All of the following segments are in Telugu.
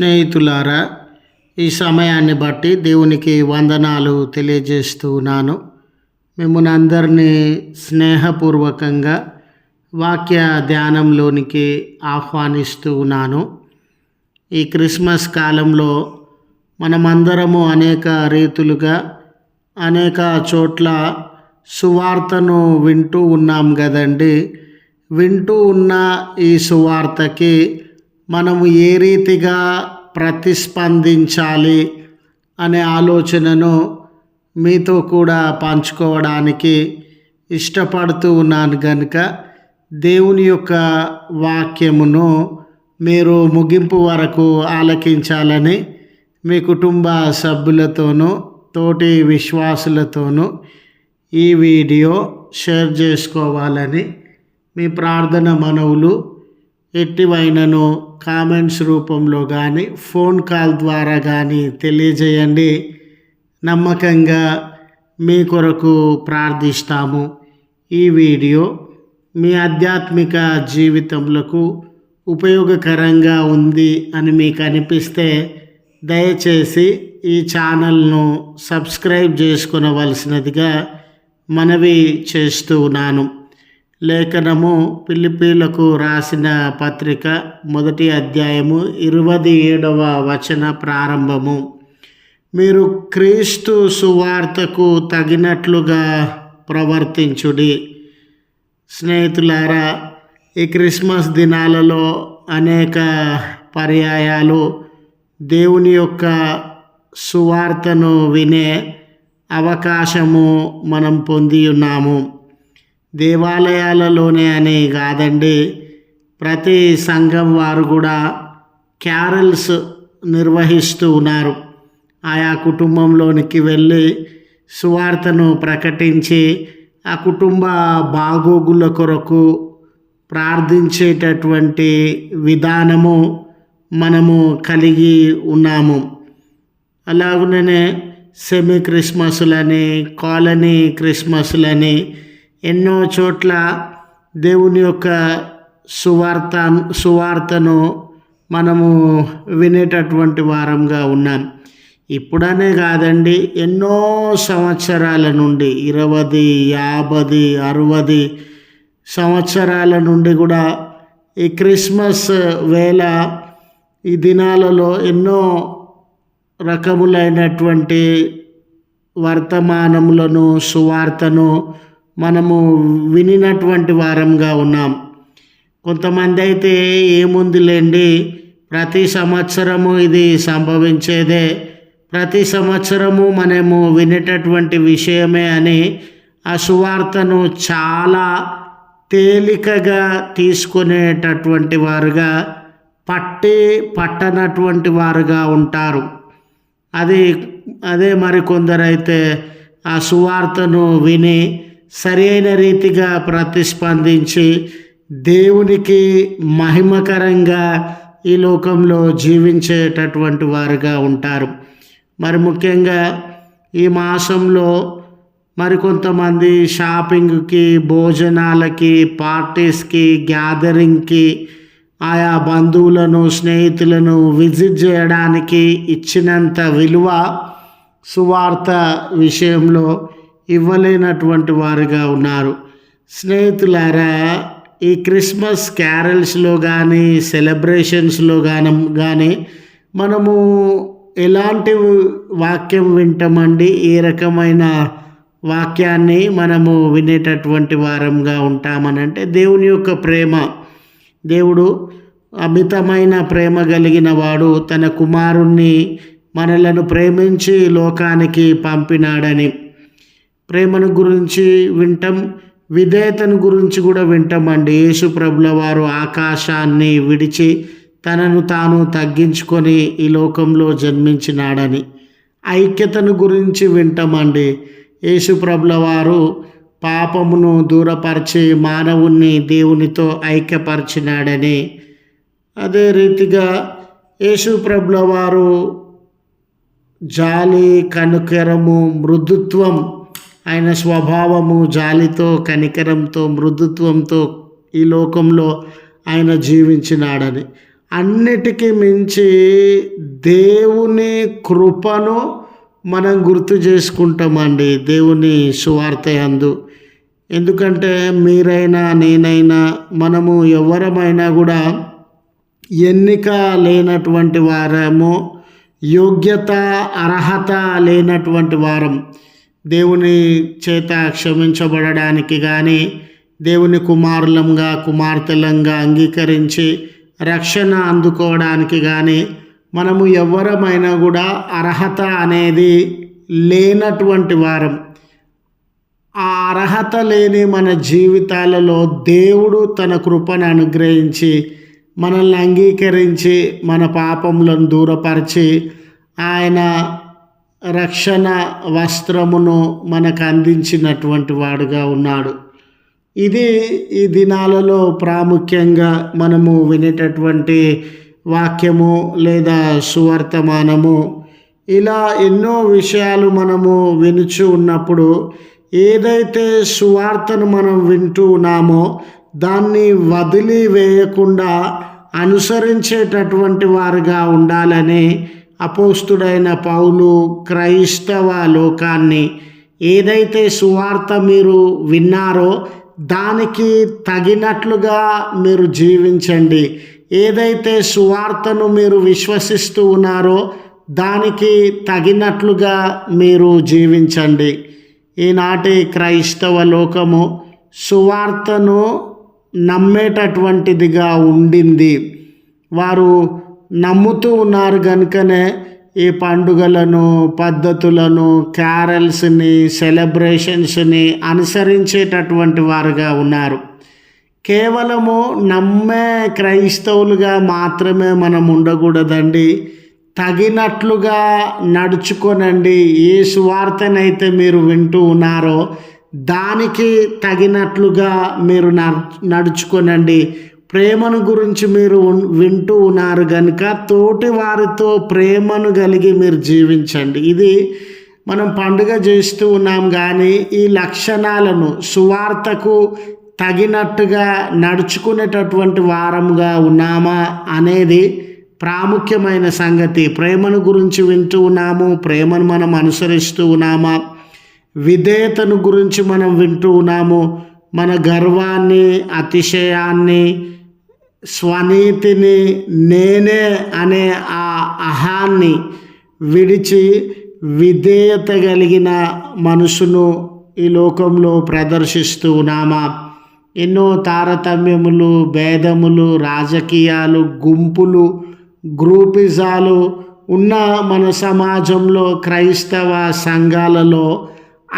స్నేహితులారా ఈ సమయాన్ని బట్టి దేవునికి వందనాలు తెలియజేస్తూ ఉన్నాను మిమ్మల్ని అందరినీ స్నేహపూర్వకంగా వాక్య ధ్యానంలోనికి ఆహ్వానిస్తూ ఉన్నాను ఈ క్రిస్మస్ కాలంలో మనమందరము అనేక రీతులుగా అనేక చోట్ల సువార్తను వింటూ ఉన్నాం కదండి. వింటూ ఉన్న ఈ సువార్తకి మనము ఏ రీతిగా ప్రతిస్పందించాలి అనే ఆలోచనను మీతో కూడా పంచుకోవడానికి ఇష్టపడుతూ ఉన్నాను కనుక దేవుని యొక్క వాక్యమును మీరు ముగింపు వరకు ఆలకించాలని మీ కుటుంబ సభ్యులతోనూ తోటి విశ్వాసులతోనూ ఈ వీడియో షేర్ చేసుకోవాలని మీ ప్రార్థన మనవులు ఎట్టివైనను కామెంట్స్ రూపంలో కానీ ఫోన్ కాల్ ద్వారా కానీ తెలియజేయండి. నమ్మకంగా మీ కొరకు ప్రార్థిస్తాము. ఈ వీడియో మీ ఆధ్యాత్మిక జీవితంలకు ఉపయోగకరంగా ఉంది అని మీకు అనిపిస్తే దయచేసి ఈ ఛానల్ను సబ్స్క్రైబ్ చేసుకునవలసినదిగా మనవి చేస్తూ ఉన్నాను. లేఖనము పిలిపీలకు రాసిన పత్రిక మొదటి అధ్యాయము ఇరవై ఏడవ వచన ప్రారంభము. మీరు క్రీస్తు సువార్తకు తగినట్లుగా ప్రవర్తించుడి. స్నేహితులారా ఈ క్రిస్మస్ దినాలలో అనేక పర్యాయాలు దేవుని యొక్క సువార్తను వినే అవకాశము మనం పొంది ఉన్నాము. దేవాలయాలలోనే అని కాదండి. ప్రతి సంఘం వారు కూడా క్యారల్స్ నిర్వహిస్తూ ఉన్నారు. ఆయా కుటుంబంలోనికి వెళ్ళి సువార్తను ప్రకటించి ఆ కుటుంబ బాగోగుల కొరకు ప్రార్థించేటటువంటి విధానము మనము కలిగి ఉన్నాము. అలాగనే సెమీ క్రిస్మస్లని కాలనీ క్రిస్మస్లని ఎన్నో చోట్ల దేవుని యొక్క సువార్త సువార్తను మనము వినేటటువంటి వారంగా ఉన్నాం. ఇప్పుడనే కాదండి ఎన్నో సంవత్సరాల నుండి ఇరవది యాభై అరవది సంవత్సరాల నుండి కూడా ఈ క్రిస్మస్ వేళ ఈ దినాలలో ఎన్నో రకములైనటువంటి వర్తమానములను సువార్తను మనము వినినటువంటి వారంగా ఉన్నాం. కొంతమంది అయితే ఏముందిలేండి ప్రతి సంవత్సరము ఇది సంభవించేదే. ప్రతి సంవత్సరము మనము వినేటటువంటి విషయమే అని ఆ సువార్తను చాలా తేలికగా తీసుకునేటటువంటి వారుగా పట్టి పట్టనటువంటి వారుగా ఉంటారు. అది అదే మరి కొందరైతే ఆ సువార్తను విని సరైన రీతిగా ప్రతిస్పందించి దేవునికి మహిమకరంగా ఈ లోకంలో జీవించేటటువంటి వారుగా ఉంటారు. మరి ముఖ్యంగా ఈ మాసంలో మరికొంతమంది షాపింగ్కి భోజనాలకి పార్టీస్కి గ్యాదరింగ్కి ఆయా బంధువులను స్నేహితులను విజిట్ చేయడానికి ఇచ్చినంత విలువ సువార్త విషయంలో ఇవ్వలేనటువంటి వారుగా ఉన్నారు. స్నేహితులారా ఈ క్రిస్మస్ క్యారల్స్లో కానీ సెలబ్రేషన్స్లో కానీ కానీ మనము ఎలాంటి వాక్యం వింటామండి? ఏ రకమైన వాక్యాన్ని మనము వినేటటువంటి వారంగా ఉంటామనంటే దేవుని యొక్క ప్రేమ. దేవుడు అమితమైన ప్రేమ కలిగిన వాడు తన కుమారుణ్ణి మనలను ప్రేమించి లోకానికి పంపినాడని. ప్రేమను గురించి వింటాం విధేయతను గురించి కూడా వింటామండి యేసు ప్రభుల వారు ఆకాశాన్ని విడిచి తనను తాను తగ్గించుకొని ఈ లోకంలో జన్మించినాడని ఐక్యతను గురించి వింటామండి యేసు ప్రభుల వారు పాపమును దూరపరిచి మానవుణ్ణి దేవునితో ఐక్యపరిచినాడని అదే రీతిగా యేసు ప్రభుల వారు జాలి కనుకరము మృదుత్వం ఆయన స్వభావము జాలితో కనికరంతో మృదుత్వంతో ఈ లోకంలో ఆయన జీవించినాడని. అన్నిటికీ మించి దేవుని కృపను మనం గుర్తు చేసుకుంటామండి దేవుని సువార్త అందు ఎందుకంటే మీరైనా నేనైనా మనము ఎవరమైనా కూడా ఎన్నిక లేనటువంటి వారము యోగ్యత అర్హత లేనటువంటి వారం. దేవుని చేత క్షమించబడడానికి కానీ దేవుని కుమారులంగా కుమార్తెలంగా అంగీకరించి రక్షణ అందుకోవడానికి కానీ మనము ఎవరమైనా కూడా అర్హత అనేది లేనటువంటి వారం. ఆ అర్హత లేని మన జీవితాలలో దేవుడు తన కృపను అనుగ్రహించి మనల్ని అంగీకరించి మన పాపములను దూరపరిచి ఆయన రక్షణ వస్త్రమును మనకు అందించినటువంటి వాడుగా ఉన్నాడు. ఇది ఈ దినాలలో ప్రాముఖ్యంగా మనము వినేటటువంటి వాక్యము లేదా సువర్తమానము. ఇలా ఎన్నో విషయాలు మనము వినుచు ఉన్నప్పుడు ఏదైతే సువార్తను మనం వింటూ ఉన్నామో దాన్ని వదిలి వేయకుండా అనుసరించేటటువంటి వారుగా ఉండాలని అపోస్తుడైన పౌలు క్రైస్తవ లోకాన్ని ఏదైతే సువార్త మీరు విన్నారో దానికి తగినట్లుగా మీరు జీవించండి. ఏదైతే సువార్తను మీరు విశ్వసిస్తూ ఉన్నారో దానికి తగినట్లుగా మీరు జీవించండి. ఈనాటి క్రైస్తవ లోకము సువార్తను నమ్మేటటువంటిదిగా ఉండింది. వారు నమ్ముతూ ఉన్నారు కనుకనే ఈ పండుగలను పద్ధతులను క్యారల్స్ని సెలబ్రేషన్స్ని అనుసరించేటటువంటి వారుగా ఉన్నారు. కేవలము నమ్మే క్రైస్తవులుగా మాత్రమే మనం ఉండకూడదండి. తగినట్లుగా నడుచుకోనండి. ఏ సువార్తనైతే మీరు వింటూ ఉన్నారో దానికి తగినట్లుగా మీరు నడుచుకోనండి. ప్రేమను గురించి మీరు వింటూ ఉన్నారు కనుక తోటి వారితో ప్రేమను కలిగి మీరు జీవించండి. ఇది మనం పండుగ చేస్తూ ఉన్నాం కానీ ఈ లక్షణాలను సువార్తకు తగినట్టుగా నడుచుకునేటటువంటి వారంగా ఉన్నామా అనేది ప్రాముఖ్యమైన సంగతి. ప్రేమను గురించి వింటూ ఉన్నాము ప్రేమను మనం అనుసరిస్తూ ఉన్నామా? విధేయతను గురించి మనం వింటూ ఉన్నాము మన గర్వాన్ని అతిశయాన్ని స్వనీతిని నేనే అనే ఆ అహాన్ని విడిచి విధేయత కలిగిన మనసును ఈ లోకంలో ప్రదర్శిస్తూ ఉన్నామా? ఎన్నో తారతమ్యములు భేదములు రాజకీయాలు గుంపులు గ్రూపిజాలు ఉన్న మన సమాజంలో క్రైస్తవ సంఘాలలో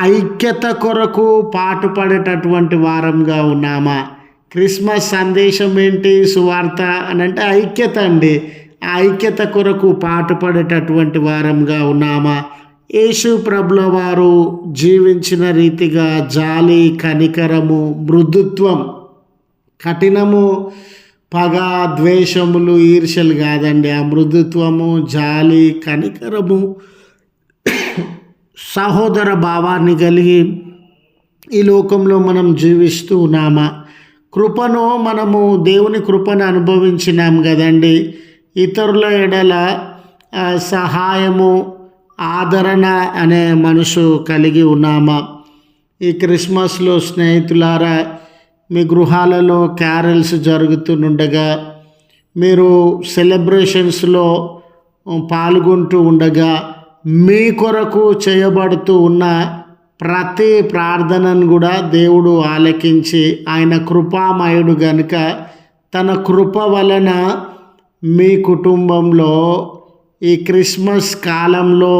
ఐక్యత కొరకు పాటుపడేటటువంటి వారంగా ఉన్నామా? క్రిస్మస్ సందేశం ఏంటి సువార్త అని అంటే ఐక్యత అండి. ఆ ఐక్యత కొరకు పాటుపడేటటువంటి వారంగా ఉన్నామా? యేసు ప్రభుల వారు జీవించిన రీతిగా జాలి కనికరము మృదుత్వం కఠినము పగ ద్వేషములు ఈర్షలు కాదండి. ఆ మృదుత్వము జాలి కనికరము సహోదర భావాన్ని కలిగి ఈ లోకంలో మనం జీవిస్తూ ఉన్నామా? కృపను మనము దేవుని కృపను అనుభవించినాం కదండి. ఇతరుల ఎడల సహాయము ఆదరణ అనే మనసు కలిగి ఉన్నామా? ఈ క్రిస్మస్లో స్నేహితులారా మీ గృహాలలో క్యారల్స్ జరుగుతుండగా మీరు సెలబ్రేషన్స్లో పాల్గొంటూ ఉండగా మీ కొరకు చేయబడుతూ ఉన్న ప్రతి ప్రార్థనను కూడా దేవుడు ఆలకించి ఆయన కృపామయుడు గనుక తన కృప వలన మీ కుటుంబంలో ఈ క్రిస్మస్ కాలంలో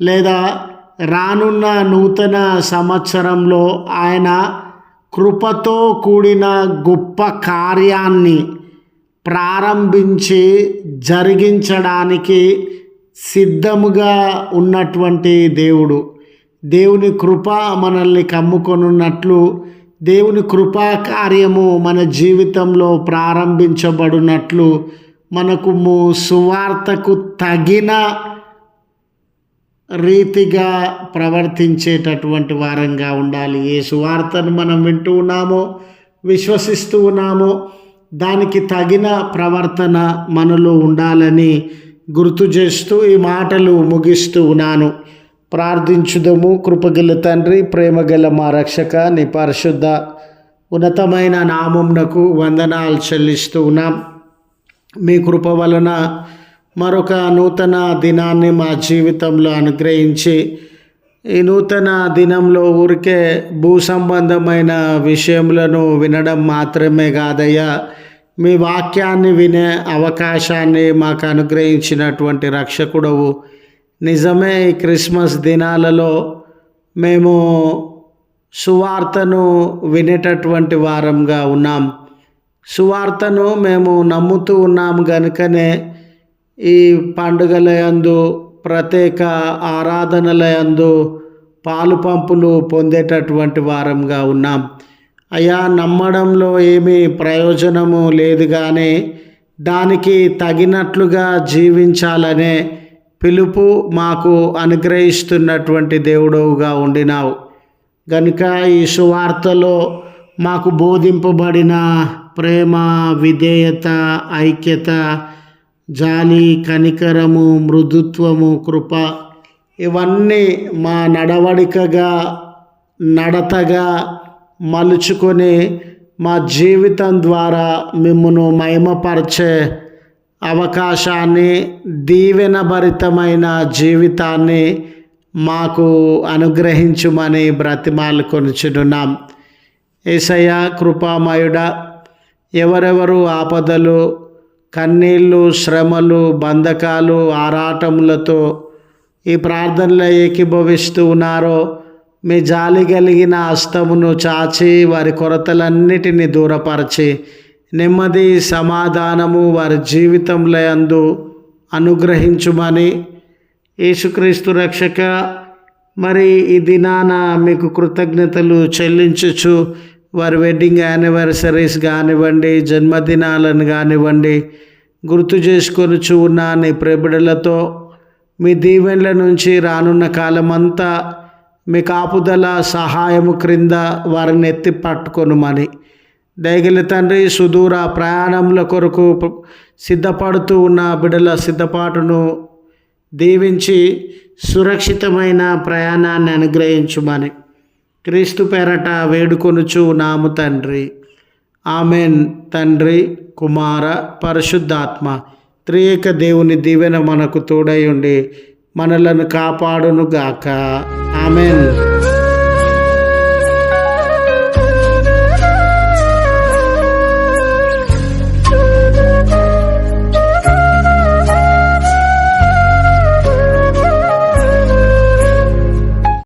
లేదా రానున్న నూతన సంవత్సరంలో ఆయన కృపతో కూడిన గొప్ప కార్యాన్ని ప్రారంభించి జరిగించడానికి సిద్ధముగా ఉన్నటువంటి దేవుడు. దేవుని కృప మనల్ని కమ్ముకొనున్నట్లు దేవుని కృపా కార్యము మన జీవితంలో ప్రారంభించబడినట్లు మనకు సువార్తకు తగిన రీతిగా ప్రవర్తించేటటువంటి వారంగా ఉండాలి. ఏ సువార్తను మనం వింటూ ఉన్నామో విశ్వసిస్తూ ఉన్నామో దానికి తగిన ప్రవర్తన మనలో ఉండాలని గుర్తు చేస్తూ ఈ మాటలు ముగిస్తూ ఉన్నాను. ప్రార్థించుదము. కృపగల తండ్రి ప్రేమగల మా రక్షక నీ పరిశుద్ధ ఉన్నతమైన నామంనకు వందనాలు చెల్లిస్తూ ఉన్నాం. మీ కృప వలన మరొక నూతన దినాన్ని మా జీవితంలో అనుగ్రహించి ఈ నూతన దినంలో ఊరికే భూ సంబంధమైన విషయములను వినడం మాత్రమే కాదయ్యా. మీ వాక్యాన్ని వినే అవకాశాన్ని మాకు అనుగ్రహించినటువంటి రక్షకుడవు. నిజమే ఈ క్రిస్మస్ దినాలలో మేము సువార్తను వినేటటువంటి వారంగా ఉన్నాం. సువార్తను మేము నమ్ముతూ ఉన్నాం కనుకనే ఈ పండుగల యందు ప్రత్యేక ఆరాధనల యందు పాలు పంపులు పొందేటటువంటి వారంగా ఉన్నాం. అయ్యా నమ్మడంలో ఏమీ ప్రయోజనము లేదు కానీ దానికి తగినట్లుగా జీవించాలనే పిలుపు మాకు అనుగ్రహిస్తున్నటువంటి దేవుడవుగా ఉండినావు. గనుక ఈ సువార్తలో మాకు బోధింపబడిన ప్రేమ విధేయత ఐక్యత జాలి కనికరము మృదుత్వము కృప ఇవన్నీ మా నడవడికగా నడతగా మలుచుకొని మా జీవితం ద్వారా మిమ్మను మహిమపరిచే అవకాశాన్ని దీవెనభరితమైన జీవితాన్ని మాకు అనుగ్రహించుమని బ్రతిమాలు కొనుచున్నాం. ఏసయ్య కృపామయుడ ఎవరెవరు ఆపదలు కన్నీళ్ళు శ్రమలు బంధకాలు ఆరాటములతో ఈ ప్రార్థనలో ఏకీభవిస్తూ ఉన్నారో మీ జాలి కలిగిన హస్తమును చాచి వారి కొరతలన్నిటినీ దూరపరిచి నెమ్మది సమాధానము వారి జీవితంలో అందు అనుగ్రహించుమని యేసుక్రీస్తు రక్షక మరి ఈ దినాన మీకు కృతజ్ఞతలు చెల్లించుచు వారి వెడ్డింగ్ యానివర్సరీస్ కానివ్వండి జన్మదినాలను కానివ్వండి గుర్తు చేసుకొనుచు ఉన్న నీ ప్రేబిడలతో మీ దీవెన్ల నుంచి రానున్న కాలమంతా మీ కాపుదల సహాయము క్రింద వారిని ఎత్తి పట్టుకొనుమని దయగల తండ్రి సుదూర ప్రయాణముల కొరకు సిద్ధపడుతూ ఉన్న బిడల సిద్ధపాటును దీవించి సురక్షితమైన ప్రయాణాన్ని అనుగ్రహించుమని క్రీస్తు పేరట వేడుకొనుచు నాము తండ్రి. ఆమెన్ తండ్రి కుమార పరిశుద్ధాత్మ త్రియేక దేవుని దీవెన మనకు తోడై ఉండి మనలను కాపాడునుగాక. ఆమెన్.